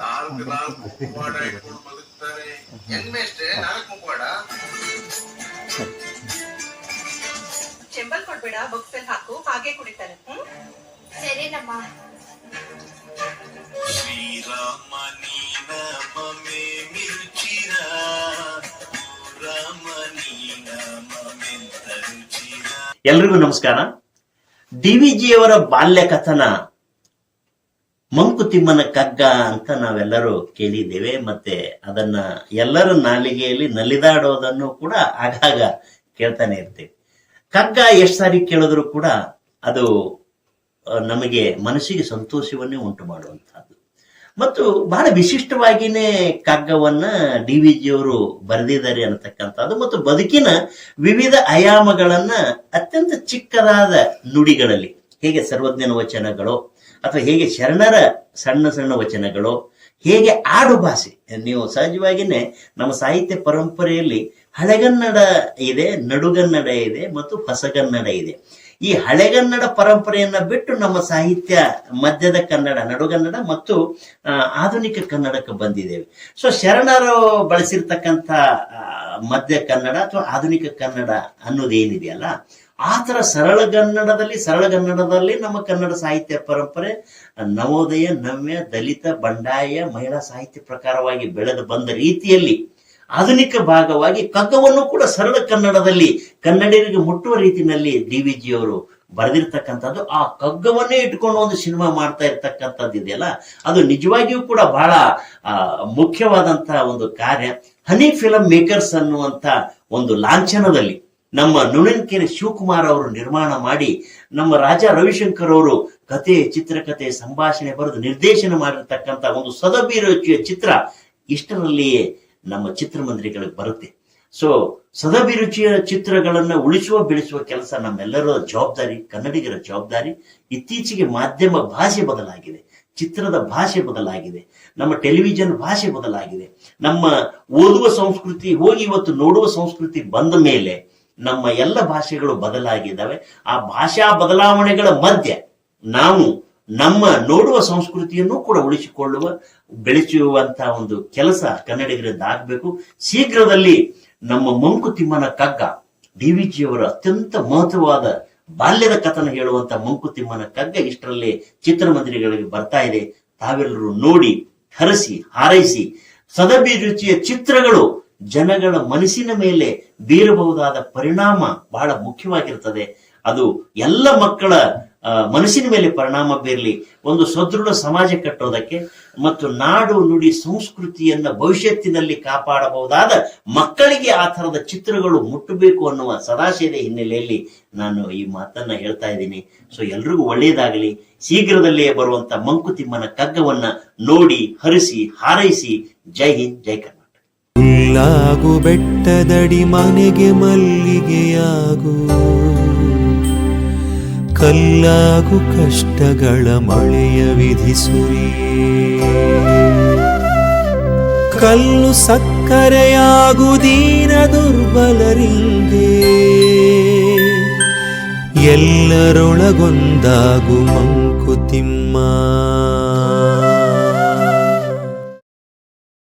ನಾಲ್ಕು ನಾಲ್ಕು ಮುಖವಾಡ ಇಟ್ಕೊಂಡು ಬದುಕ್ತಾರೆ ಹೆಂಗ್ ನಾಲ್ಕು ಮುಖವಾಡ ಚೆಂಬಲ್ ಕೊಡ್ಬೇಡ ಬೊಕ್ಸಲ್ ಹಾಕು ಹಾಗೆ ಕುಡಿತಾನೆ ಹ್ಮ್? ಸರಿನಮ್ಮ. ಶ್ರೀರಾಮ ನೀನ ಮಮೆ ಮಿರುಚಿರ ರಾಮ ನೀನ ಎಲ್ರಿಗೂ ನಮಸ್ಕಾರ. ಡಿ ವಿ ಜಿಯವರ ಬಾಲ್ಯ ಕಥನ ಮಂಕುತಿಮ್ಮನ ಕಗ್ಗ ಅಂತ ನಾವೆಲ್ಲರೂ ಕೇಳಿದ್ದೇವೆ, ಮತ್ತೆ ಅದನ್ನ ಎಲ್ಲರ ನಾಲಿಗೆಯಲ್ಲಿ ನಲಿದಾಡೋದನ್ನು ಕೂಡ ಆಗಾಗ ಕೇಳ್ತಾನೆ ಇರ್ತೇವೆ. ಕಗ್ಗ ಎಷ್ಟು ಸಾರಿ ಕೇಳಿದ್ರು ಕೂಡ ಅದು ನಮಗೆ ಮನಸ್ಸಿಗೆ ಸಂತೋಷವನ್ನೇ ಉಂಟು ಮಾಡುವಂತಹದ್ದು ಮತ್ತು ಬಹಳ ವಿಶಿಷ್ಟವಾಗಿನೇ ಕಗ್ಗವನ್ನ ಡಿ ವಿ ಜಿಯವರು ಬರೆದಿದ್ದಾರೆ ಅನ್ನತಕ್ಕಂಥದ್ದು ಮತ್ತು ಬದುಕಿನ ವಿವಿಧ ಆಯಾಮಗಳನ್ನ ಅತ್ಯಂತ ಚಿಕ್ಕದಾದ ನುಡಿಗಳಲ್ಲಿ, ಹೇಗೆ ಸರ್ವಜ್ಞನ ವಚನಗಳು, ಅಥವಾ ಹೇಗೆ ಶರಣರ ಸಣ್ಣ ಸಣ್ಣ ವಚನಗಳು, ಹೇಗೆ ಆಡು ಭಾಷೆ ನೀವು ಸಹಜವಾಗಿನೇ ನಮ್ಮ ಸಾಹಿತ್ಯ ಪರಂಪರೆಯಲ್ಲಿ ಹಳೆಗನ್ನಡ ಇದೆ, ನಡುಗನ್ನಡ ಇದೆ ಮತ್ತು ಹೊಸಗನ್ನಡ ಇದೆ. ಈ ಹಳೆಗನ್ನಡ ಪರಂಪರೆಯನ್ನ ಬಿಟ್ಟು ನಮ್ಮ ಸಾಹಿತ್ಯ ಮಧ್ಯದ ಕನ್ನಡ, ನಡುಗನ್ನಡ ಮತ್ತು ಆಧುನಿಕ ಕನ್ನಡಕ್ಕೆ ಬಂದಿದ್ದೇವೆ. ಸೊ ಶರಣರು ಬಳಸಿರ್ತಕ್ಕಂಥ ಮಧ್ಯ ಕನ್ನಡ ಅಥವಾ ಆಧುನಿಕ ಕನ್ನಡ ಅನ್ನೋದೇನಿದೆಯಲ್ಲ ಆ ಥರ ಸರಳಗನ್ನಡದಲ್ಲಿ ಸರಳಗನ್ನಡದಲ್ಲಿ ನಮ್ಮ ಕನ್ನಡ ಸಾಹಿತ್ಯ ಪರಂಪರೆ, ನವೋದಯ, ನವ್ಯ, ದಲಿತ, ಬಂಡಾಯ, ಮಹಿಳಾ ಸಾಹಿತ್ಯ ಪ್ರಕಾರವಾಗಿ ಬೆಳೆದು ಬಂದ ರೀತಿಯಲ್ಲಿ ಆಧುನಿಕ ಭಾಗವಾಗಿ ಕಗ್ಗವನ್ನು ಕೂಡ ಸರಳ ಕನ್ನಡದಲ್ಲಿ ಕನ್ನಡಿಗರಿಗೆ ಮುಟ್ಟುವ ರೀತಿಯಲ್ಲಿ ಡಿ ವಿ ಜಿ ಅವರು ಬರೆದಿರ್ತಕ್ಕಂಥದ್ದು. ಆ ಕಗ್ಗವನ್ನೇ ಇಟ್ಕೊಂಡು ಒಂದು ಸಿನಿಮಾ ಮಾಡ್ತಾ ಇರ್ತಕ್ಕಂಥದ್ದು ಇದೆಯಲ್ಲ? ಅದು ನಿಜವಾಗಿಯೂ ಕೂಡ ಬಹಳ ಮುಖ್ಯವಾದಂತಹ ಒಂದು ಕಾರ್ಯ. ಹನಿ ಫಿಲಂ ಮೇಕರ್ಸ್ ಅನ್ನುವಂತ ಒಂದು ಲಾಂಛನದಲ್ಲಿ ನಮ್ಮ ನುಣನ್ಕೆರೆ ಶಿವಕುಮಾರ್ ಅವರು ನಿರ್ಮಾಣ ಮಾಡಿ, ನಮ್ಮ ರಾಜ ರವಿಶಂಕರ್ ಅವರು ಕತೆ ಚಿತ್ರಕಥೆ ಸಂಭಾಷಣೆ ಬರೆದು ನಿರ್ದೇಶನ ಮಾಡಿರ್ತಕ್ಕಂಥ ಒಂದು ಸದಭಿರುಚಿಯ ಚಿತ್ರ ಇಷ್ಟರಲ್ಲಿಯೇ ನಮ್ಮ ಚಿತ್ರಮಂದಿರಗಳಿಗೆ ಬರುತ್ತೆ. ಸೊ ಸದಭಿರುಚಿಯ ಚಿತ್ರಗಳನ್ನ ಉಳಿಸುವ, ಬೆಳೆಸುವ ಕೆಲಸ ನಮ್ಮೆಲ್ಲರ ಜವಾಬ್ದಾರಿ, ಕನ್ನಡಿಗರ ಜವಾಬ್ದಾರಿ. ಇತ್ತೀಚೆಗೆ ಮಾಧ್ಯಮ ಭಾಷೆ ಬದಲಾಗಿದೆ. ಚಿತ್ರದ ಭಾಷೆ ಬದಲಾಗಿದೆ. ನಮ್ಮ ಟೆಲಿವಿಷನ್ ಭಾಷೆ ಬದಲಾಗಿದೆ. ನಮ್ಮ ಓದುವ ಸಂಸ್ಕೃತಿ, ಹೋಗಿ ಇವತ್ತು ನೋಡುವ ಸಂಸ್ಕೃತಿ ಬಂದ ಮೇಲೆ ನಮ್ಮ ಎಲ್ಲ ಭಾಷೆಗಳು ಬದಲಾಗಿದ್ದಾವೆ. ಆ ಭಾಷಾ ಬದಲಾವಣೆಗಳ ಮಧ್ಯೆ ನಾವು ನಮ್ಮ ನೋಡುವ ಸಂಸ್ಕೃತಿಯನ್ನು ಕೂಡ ಉಳಿಸಿಕೊಳ್ಳುವ, ಬೆಳೆಸುವಂತಹ ಒಂದು ಕೆಲಸ ಕನ್ನಡಿಗರಿಂದ ಆಗ್ಬೇಕು. ಶೀಘ್ರದಲ್ಲಿ ನಮ್ಮ ಮಂಕುತಿಮ್ಮನ ಕಗ್ಗ, ಡಿ ವಿ ಜಿಯವರ ಅತ್ಯಂತ ಮಹತ್ವವಾದ ಬಾಲ್ಯದ ಕಥನ ಹೇಳುವಂತ ಮಂಕುತಿಮ್ಮನ ಕಗ್ಗ ಇಷ್ಟರಲ್ಲಿ ಚಿತ್ರಮಂದಿರಗಳಿಗೆ ಬರ್ತಾ ಇದೆ. ತಾವೆಲ್ಲರೂ ನೋಡಿ, ಹರಸಿ, ಹಾರೈಸಿ ಸದಭಿರುಚಿಯ ಚಿತ್ರಗಳು ಜನಗಳ ಮನಸ್ಸಿನ ಮೇಲೆ ಬೀರಬಹುದಾದ ಪರಿಣಾಮ ಬಹಳ ಮುಖ್ಯವಾಗಿರ್ತದೆ. ಅದು ಎಲ್ಲ ಮಕ್ಕಳ ಮನಸ್ಸಿನ ಮೇಲೆ ಪರಿಣಾಮ ಬೀರಲಿ, ಒಂದು ಸದೃಢ ಸಮಾಜ ಕಟ್ಟೋದಕ್ಕೆ ಮತ್ತು ನಾಡು ನುಡಿ ಸಂಸ್ಕೃತಿಯನ್ನ ಭವಿಷ್ಯತ್ತಿನಲ್ಲಿ ಕಾಪಾಡಬಹುದಾದ ಮಕ್ಕಳಿಗೆ ಆ ಥರದ ಚಿತ್ರಗಳು ಮುಟ್ಟಬೇಕು ಅನ್ನುವ ಸದಾಶಯದ ಹಿನ್ನೆಲೆಯಲ್ಲಿ ನಾನು ಈ ಮಾತನ್ನ ಹೇಳ್ತಾ ಇದ್ದೀನಿ. ಸೊ, ಎಲ್ರಿಗೂ ಒಳ್ಳೆಯದಾಗಲಿ ಶೀಘ್ರದಲ್ಲೇ ಬರುವಂತ ಮಂಕುತಿಮ್ಮನ ಕಗ್ಗವನ್ನ ನೋಡಿ, ಹರಿಸಿ, ಹಾರೈಸಿ. ಜೈ ಹಿಂದ್, ಜೈ ಕರ್ನಾಟಕ. ಬೆಟ್ಟದಡಿ ಮನೆಗೆ ಮಲ್ಲಿಗೆಯಾಗು. ಕಲ್ಲಾಗು ಕಷ್ಟಗಳ ಮಳೆಯ ವಿಧಿಸುರಿ ಕಲ್ಲು ಸಕ್ಕರೆಯಾಗು ದೀನ ದುರ್ಬಲರಿಂಗೆ ಎಲ್ಲರೊಳಗೊಂದಾಗು ಮಂಕುತಿಮ್ಮ